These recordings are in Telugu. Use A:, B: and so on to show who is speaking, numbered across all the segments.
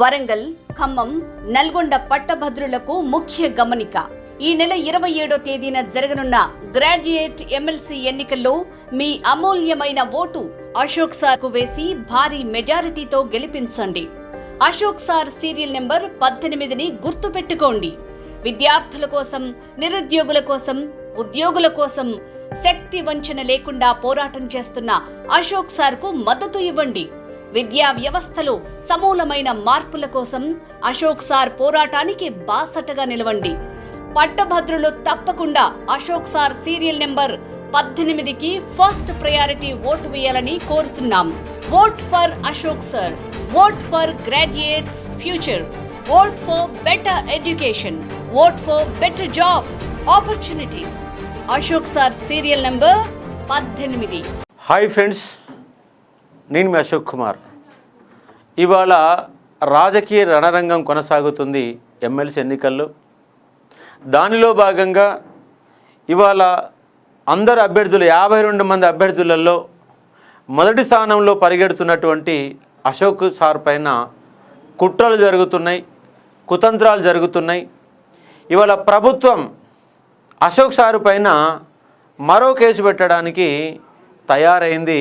A: వరంగల్ ఖమ్మం నల్గొండ పట్టభద్రులకు ముఖ్య గమనిక. ఈ నెల ఇరవై ఏడో తేదీన జరగనున్న గ్రాడ్యుయేట్ ఎమ్మెల్సీ ఎన్నికల్లో మీ అమూల్యమైన ఓటు అశోక్ సార్కు వేసి భారీ మెజారిటీతో గెలిపించండి. అశోక్ సార్ సీరియల్ నెంబర్ పద్దెనిమిదిని గుర్తుపెట్టుకోండి. విద్యార్థుల కోసం నిరుద్యోగుల కోసం ఉద్యోగుల కోసం శక్తి వంచన లేకుండా పోరాటం చేస్తున్న అశోక్ సార్కు మద్దతు ఇవ్వండి. విద్యా వ్యవస్థలో సమూలమైన మార్పుల కోసం అశోక్ సార్ పోరాటానికి బాసటగా నిలవండి. పట్టభద్రులు తప్పకుండా అశోక్ సార్ సీరియల్ నెంబర్ పద్దెనిమిదికి ఫస్ట్ ప్రయారిటీ ఓటు వేయాలని కోరుతున్నాం. Vote for Ashok sir. Vote for graduates future. Vote for better education. Vote for better job opportunities. Ashok sir serial number పద్దెనిమిది.
B: హాయ్ ఫ్రెండ్స్ నేను మీ అశోక్ కుమార్. ఇవాళ రాజకీయ రణరంగం కొనసాగుతుంది ఎమ్మెల్సీ ఎన్నికల్లో. దానిలో భాగంగా ఇవాళ అందరు అభ్యర్థులు యాభై రెండు మంది అభ్యర్థులలో మొదటి స్థానంలో పరిగెడుతున్నటువంటి అశోక్ సార్ పైన కుట్రలు జరుగుతున్నాయి కుతంత్రాలు జరుగుతున్నాయి. ఇవాళ ప్రభుత్వం అశోక్ సారు పైన మరో కేసు పెట్టడానికి తయారైంది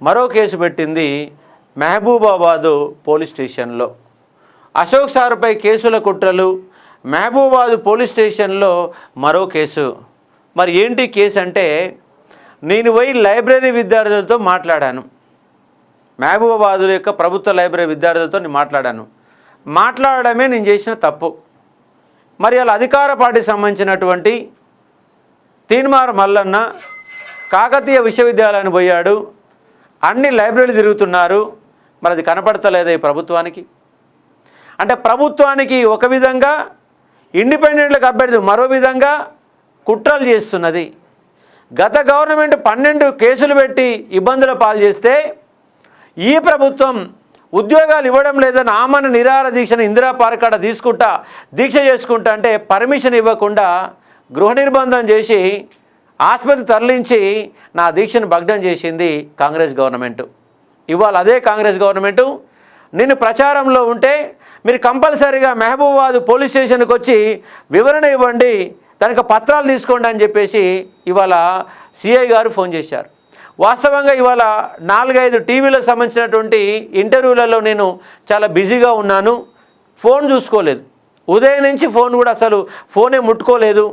B: మరో కేసు పెట్టింది మహబూబాబాదు పోలీస్ స్టేషన్లో. అశోక్ సార్పై కేసుల కుట్రలు మహబూబాబాద్ పోలీస్ స్టేషన్లో మరో కేసు. మరి ఏంటి కేసు అంటే నేను పోయి లైబ్రరీ విద్యార్థులతో మాట్లాడాను. మహబూబాబాదు యొక్క ప్రభుత్వ లైబ్రరీ విద్యార్థులతో నేను మాట్లాడాను. మాట్లాడడమే నేను చేసిన తప్పు. మరి అలా అధికార పార్టీకి సంబంధించినటువంటి తీన్మార్ మల్లన్న కాకతీయ విశ్వవిద్యాలయానికి పోయాడు. అన్ని లైబ్రరీలు తిరుగుతున్నారు. మనది కనపడతలేదు కనపడతలేదా ఈ ప్రభుత్వానికి? అంటే ప్రభుత్వానికి ఒక విధంగా ఇండిపెండెంట్లకు అభ్యర్థి మరో విధంగా కుట్రలు చేస్తున్నది. గత గవర్నమెంట్ పన్నెండు కేసులు పెట్టి ఇబ్బందుల పాలు చేస్తే ఈ ప్రభుత్వం ఉద్యోగాలు ఇవ్వడం లేదని ఆమన నిరాహార దీక్షను ఇందిరా పార్కాడ తీసుకుంటా దీక్ష చేసుకుంటా అంటే పర్మిషన్ ఇవ్వకుండా గృహ నిర్బంధం చేసి ఆసుపత్రి తరలించి నా దీక్షను భగ్నం చేసింది కాంగ్రెస్ గవర్నమెంట్. ఇవాళ అదే కాంగ్రెస్ గవర్నమెంటు. నేను ప్రచారంలో ఉంటే మీరు కంపల్సరీగా మహబూబాబాద్ పోలీస్ స్టేషన్కి వచ్చి వివరణ ఇవ్వండి దానికి పత్రాలు తీసుకోండి అని చెప్పేసి ఇవాళ సిఐ గారు ఫోన్ చేశారు. వాస్తవంగా ఇవాళ నాలుగైదు టీవీలకు సంబంధించినటువంటి ఇంటర్వ్యూలలో నేను చాలా బిజీగా ఉన్నాను. ఫోన్ చూసుకోలేదు. ఉదయం నుంచి ఫోన్ కూడా అసలు ఫోనే ముట్టుకోలేదు.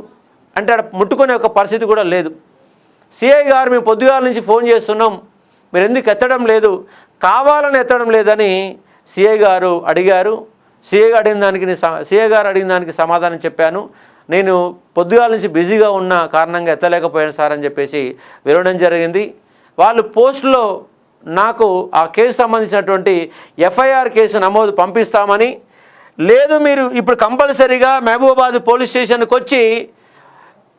B: అంటే అక్కడ ముట్టుకునే ఒక పరిస్థితి కూడా లేదు. సిఐ గారు మేము పొద్దుగాల నుంచి ఫోన్ చేస్తున్నాం. మీరు ఎందుకు ఎత్తడం లేదు? కావాలని ఎత్తడం లేదని సిఐ గారు అడిగారు. సిఐ అడిగిన దానికి స- సిఐ గారు అడిగిన దానికి సమాధానం చెప్పాను. నేను పొద్దుగాల నుంచి బిజీగా ఉన్న కారణంగా ఎత్తలేకపోయాను సార్ అని చెప్పేసి వినడం జరిగింది. వాళ్ళు పోస్టులో నాకు ఆ కేసు సంబంధించినటువంటి ఎఫ్ఐఆర్ కేసు నమోదు పంపిస్తామని లేదు మీరు ఇప్పుడు కంపల్సరీగా మహబూబాబాద్ పోలీస్ స్టేషన్కి వచ్చి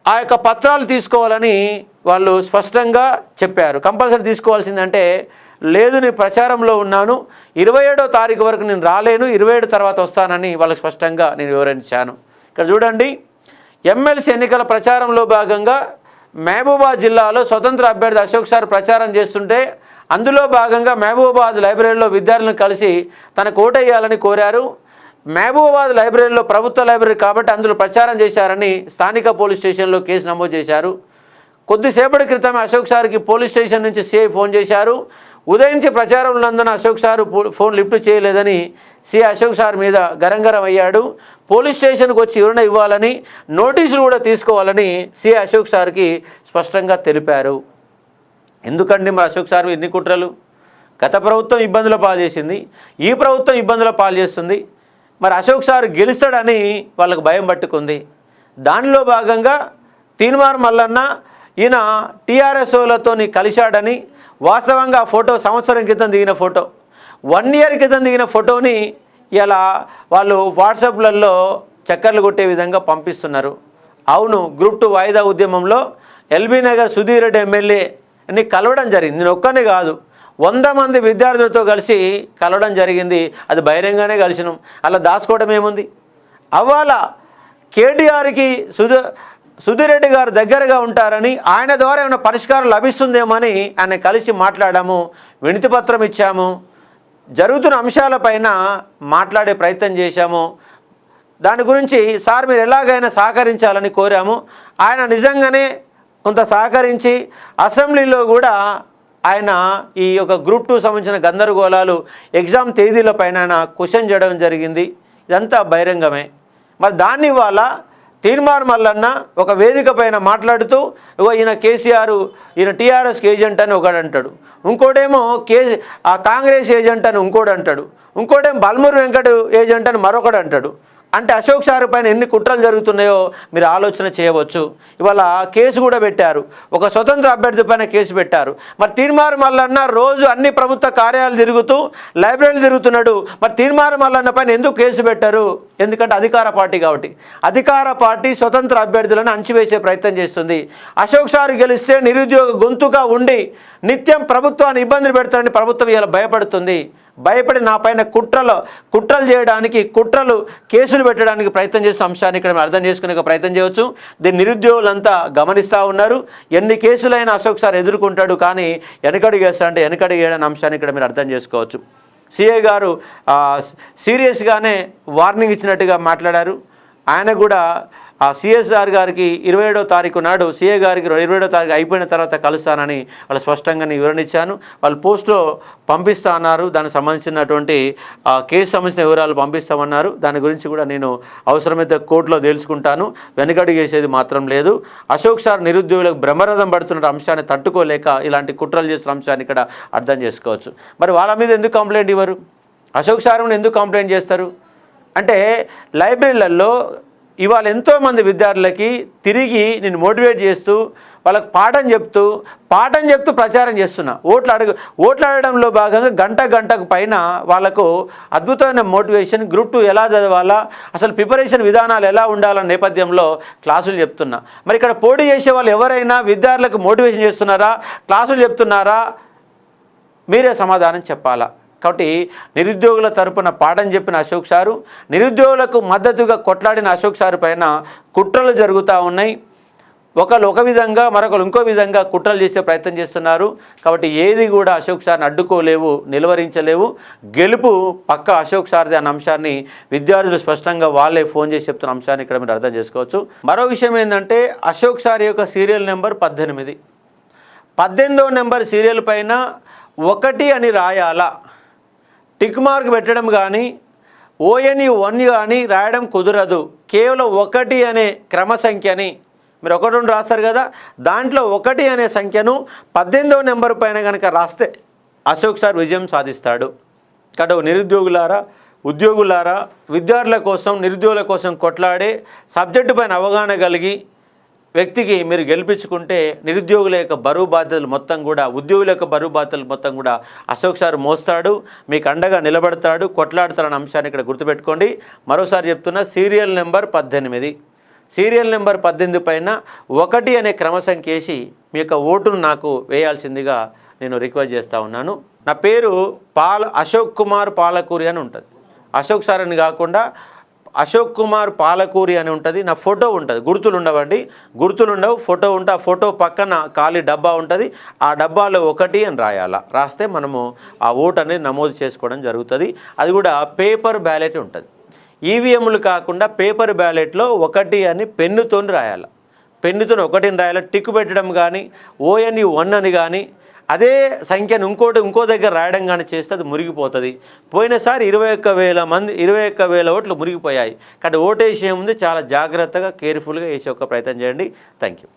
B: ఆ యొక్క పత్రాలు తీసుకోవాలని వాళ్ళు స్పష్టంగా చెప్పారు. కంపల్సరీ తీసుకోవాల్సిందంటే లేదు నేను ప్రచారంలో ఉన్నాను ఇరవై ఏడో తారీఖు వరకు నేను రాలేను ఇరవై ఏడు తర్వాత వస్తానని వాళ్ళకి స్పష్టంగా నేను వివరించాను. ఇక్కడ చూడండి ఎమ్మెల్సీ ఎన్నికల ప్రచారంలో భాగంగా మహబూబాద్ జిల్లాలో స్వతంత్ర అభ్యర్థి అశోక్ సార్ ప్రచారం చేస్తుంటే అందులో భాగంగా మహబూబాబాద్ లైబ్రరీలో విద్యార్థులను కలిసి తనకు ఓటేయాలని కోరారు. మహబూబాబాద్ లైబ్రరీలో ప్రభుత్వ లైబ్రరీ కాబట్టి అందులో ప్రచారం చేశారని స్థానిక పోలీస్ స్టేషన్లో కేసు నమోదు చేశారు. కొద్దిసేపటి క్రితం అశోక్ సార్కి పోలీస్ స్టేషన్ నుంచి సిఐ ఫోన్ చేశారు. ఉదయించి ప్రచారం ఉన్నందున అశోక్ సారు పో- ఫోన్ లిఫ్ట్ చేయలేదని సిఐ అశోక్ సార్ మీద గరంగరం అయ్యాడు. పోలీస్ స్టేషన్కి వచ్చి వివరణ ఇవ్వాలని నోటీసులు కూడా తీసుకోవాలని సిఐ అశోక్ సార్కి స్పష్టంగా తెలిపారు. ఎందుకండి మరి అశోక్ సార్ ఎన్ని కుట్రలు? గత ప్రభుత్వం ఇబ్బందుల పాల్చేసింది. ఈ ప్రభుత్వం ఇబ్బందుల పాల్చేస్తుంది. మరి అశోక్ సార్ గెలుస్తాడని వాళ్ళకు భయం పట్టుకుంది. దానిలో భాగంగా తీన్మార్ మల్లన్న ఈయన టీఆర్ఎస్ఓలతోని కలిశాడని వాస్తవంగా ఫోటో సంవత్సరం క్రితం దిగిన ఫోటో. వన్ ఇయర్ క్రితం దిగిన ఫోటోని ఇలా వాళ్ళు వాట్సాప్లలో చక్కర్లు కొట్టే విధంగా పంపిస్తున్నారు. అవును గ్రూప్ టూ వాయిదా ఉద్యమంలో ఎల్బీ నగర్ సుధీర్ రెడ్డి ఎమ్మెల్యేని కలవడం జరిగింది. నేను ఒక్కనే కాదు వంద మంది విద్యార్థులతో కలిసి కలవడం జరిగింది. అది బహిరంగానే కలిసినాం. అలా దాచుకోవడం ఏముంది? అవ్వాల కేటీఆర్కి సుధ సుధీర్ సుధిరెడ్డి గారు దగ్గరగా ఉంటారని ఆయన ద్వారా ఏమైనా పరిష్కారం లభిస్తుందేమో అని ఆయన కలిసి మాట్లాడాము వినతిపత్రం ఇచ్చాము జరుగుతున్న అంశాలపైన మాట్లాడే ప్రయత్నం చేశాము. దాని గురించి సార్ మీరు ఎలాగైనా సహకరించాలని కోరాము. ఆయన నిజంగానే కొంత సహకరించి అసెంబ్లీలో కూడా ఆయన ఈ యొక్క గ్రూప్ టూ సంబంధించిన గందరగోళాలు ఎగ్జామ్ తేదీల పైన ఆయన క్వశ్చన్ చేయడం జరిగింది. ఇదంతా బహిరంగమే. మరి దాన్ని ఇవాళ తీర్మార్ మల్లన్న ఒక వేదిక పైన మాట్లాడుతూ ఈయన కేసీఆర్ ఈయన టీఆర్ఎస్ ఏజెంట్ అని ఒకడు అంటాడు ఇంకోటేమో కే ఆ కాంగ్రెస్ ఏజెంట్ అని ఇంకోడు అంటాడు ఇంకోటేమో బల్మూరు వెంకట ఏజెంట్ అని మరొకడు అంటాడు అంటే అశోక్ సార్ పైన ఎన్ని కుట్రలు జరుగుతున్నాయో మీరు ఆలోచన చేయవచ్చు. ఇవాళ కేసు కూడా పెట్టారు. ఒక స్వతంత్ర అభ్యర్థి పైన కేసు పెట్టారు. మరి తీర్మారు మల్లన్న రోజు అన్ని ప్రభుత్వ కార్యాలు తిరుగుతూ లైబ్రరీలు తిరుగుతున్నాడు. మరి తీర్మారు మల్లన్న పైన ఎందుకు కేసు పెట్టారు? ఎందుకంటే అధికార పార్టీ కాబట్టి. అధికార పార్టీ స్వతంత్ర అభ్యర్థులను అంచివేసే ప్రయత్నం చేస్తుంది. అశోక్ సార్ గెలిస్తే నిరుద్యోగ గొంతుగా ఉండి నిత్యం ప్రభుత్వాన్ని ఇబ్బందులు పెడతారని ప్రభుత్వం ఇలా భయపడుతుంది. భయపడి నా పైన కుట్రలు కుట్రలు చేయడానికి కుట్రలు కేసులు పెట్టడానికి ప్రయత్నం చేసిన అంశాన్ని ఇక్కడ మేము అర్థం చేసుకునే ప్రయత్నం చేయవచ్చు. దీన్ని నిరుద్యోగులంతా గమనిస్తూ ఉన్నారు. ఎన్ని కేసులైనా అశోక్ సార్ ఎదుర్కొంటాడు కానీ వెనకడుగు వేస్తా అంటే వెనకడుగు అంశాన్ని ఇక్కడ మీరు అర్థం చేసుకోవచ్చు. సిఏ గారు సీరియస్గానే వార్నింగ్ ఇచ్చినట్టుగా మాట్లాడారు. ఆయన కూడా ఆ సిఎస్ఆర్ గారికి ఇరవై ఏడో తారీఖు నాడు సిఏ గారికి ఇరవై ఏడో తారీఖు అయిపోయిన తర్వాత కలుస్తానని వాళ్ళు స్పష్టంగా నేను వివరణ ఇచ్చాను వాళ్ళు పోస్ట్లో పంపిస్తా అన్నారు. దానికి సంబంధించినటువంటి ఆ కేసు సంబంధించిన వివరాలు పంపిస్తామన్నారు. దాని గురించి కూడా నేను అవసరమైతే కోర్టులో తేల్చుకుంటాను. వెనకడుగు వేసేది మాత్రం లేదు. అశోక్ సార్ నిరుద్యోగులకు బ్రహ్మరథం పడుతున్న అంశాన్ని తట్టుకోలేక ఇలాంటి కుట్రలు చేసిన అంశాన్ని ఇక్కడ అర్థం చేసుకోవచ్చు. మరి వాళ్ళ మీద ఎందుకు కంప్లైంట్ ఇవ్వరు? అశోక్ సార్ ఎందుకు కంప్లైంట్ చేస్తారు? అంటే లైబ్రరీలలో ఇవాళ ఎంతోమంది విద్యార్థులకి తిరిగి నేను మోటివేట్ చేస్తూ వాళ్ళకి పాఠం చెప్తూ పాఠం చెప్తూ ప్రచారం చేస్తున్నా. ఓట్లు అడగ ఓట్లు అడగడంలో భాగంగా గంట గంటకు పైన వాళ్ళకు అద్భుతమైన మోటివేషన్ గ్రూప్ టూ ఎలా చదవాలా అసలు ప్రిపరేషన్ విధానాలు ఎలా ఉండాలన్న నేపథ్యంలో క్లాసులు చెప్తున్నా. మరి ఇక్కడ పోటీ చేసే వాళ్ళు ఎవరైనా విద్యార్థులకు మోటివేషన్ చేస్తున్నారా క్లాసులు చెప్తున్నారా? మీరే సమాధానం చెప్పాలా? కాబట్టి నిరుద్యోగుల తరపున పాఠం చెప్పిన అశోక్ సారు నిరుద్యోగులకు మద్దతుగా కొట్లాడిన అశోక్ సారు పైన కుట్రలు జరుగుతూ ఉన్నాయి. ఒకరు ఒక విధంగా మరొకరు ఇంకో విధంగా కుట్రలు చేసే ప్రయత్నం చేస్తున్నారు. కాబట్టి ఏది కూడా అశోక్ సార్ని అడ్డుకోలేవు నిలువరించలేవు. గెలుపు పక్క అశోక్ సార్ది అన్న అంశాన్ని విద్యార్థులు స్పష్టంగా వాళ్ళే ఫోన్ చేసి చెప్తున్న అంశాన్ని ఇక్కడ మీరు అర్థం చేసుకోవచ్చు. మరో విషయం ఏంటంటే అశోక్ సార్ యొక్క సీరియల్ నెంబర్ పద్దెనిమిది. పద్దెనిమిదో నెంబర్ సీరియల్ పైన ఒకటి అని రాయాలా? టిక్ మార్క్ పెట్టడం కానీ ఓఎన్ఈ వన్ కానీ రాయడం కుదరదు. కేవలం ఒకటి అనే క్రమ సంఖ్యని మీరు ఒకటి రెండు రాస్తారు కదా దాంట్లో ఒకటి అనే సంఖ్యను పద్దెనిమిదవ నెంబర్ పైన కనుక రాస్తే అశోక్ సార్ విజయం సాధిస్తాడు. కాబట్టి నిరుద్యోగులారా ఉద్యోగులారా విద్యార్థుల కోసం నిరుద్యోగుల కోసం కొట్లాడే సబ్జెక్టు పైన అవగాహన కలిగి వ్యక్తికి మీరు గెలిపించుకుంటే నిరుద్యోగుల యొక్క బరువు బాధ్యతలు మొత్తం కూడా ఉద్యోగుల యొక్క బరువు బాధ్యతలు మొత్తం కూడా అశోక్ సార్ మోస్తాడు మీకు అండగా నిలబడతాడు కొట్లాడతాడన్న అంశాన్ని ఇక్కడ గుర్తుపెట్టుకోండి. మరోసారి చెప్తున్నా సీరియల్ నెంబర్ పద్దెనిమిది. సీరియల్ నెంబర్ పద్దెనిమిది పైన ఒకటి అనే క్రమ సంఖ్య వేసి మీ యొక్క ఓటును నాకు వేయాల్సిందిగా నేను రిక్వెస్ట్ చేస్తూ ఉన్నాను. నా పేరు పాల అశోక్ కుమార్ పాలకూరి అని ఉంటుంది. అశోక్ సార్ అని కాకుండా అశోక్ కుమార్ పాలకూరి అని ఉంటుంది. నా ఫోటో ఉంటుంది. గుర్తులు ఉండవండి. గుర్తులు ఉండవు. ఫోటో ఉంటే ఆ ఫోటో పక్కన ఖాళీ డబ్బా ఉంటుంది. ఆ డబ్బాలో ఒకటి అని రాయాల? రాస్తే మనము ఆ ఓటు అనేది నమోదు చేసుకోవడం జరుగుతుంది. అది కూడా పేపర్ బ్యాలెట్ ఉంటుంది. ఈవీఎంలు కాకుండా పేపర్ బ్యాలెట్లో ఒకటి అని పెన్నుతోని రాయాలి? పెన్నుతో ఒకటిని రాయాలి? టిక్ పెట్టడం కానీ ఓఎన్ఈ వన్ అని కానీ అదే సంఖ్యను ఇంకోటి ఇంకో దగ్గర రాయడం కానీ చేస్తే అది మురిగిపోతుంది. పోయినసారి ఇరవై ఒక్క వేల మంది ఇరవై ఒక్క వేల ఓట్లు మురిగిపోయాయి. కాబట్టి ఓటేసే ముందు చాలా జాగ్రత్తగా కేర్ఫుల్గా వేసే ఒక ప్రయత్నం చేయండి. Thank you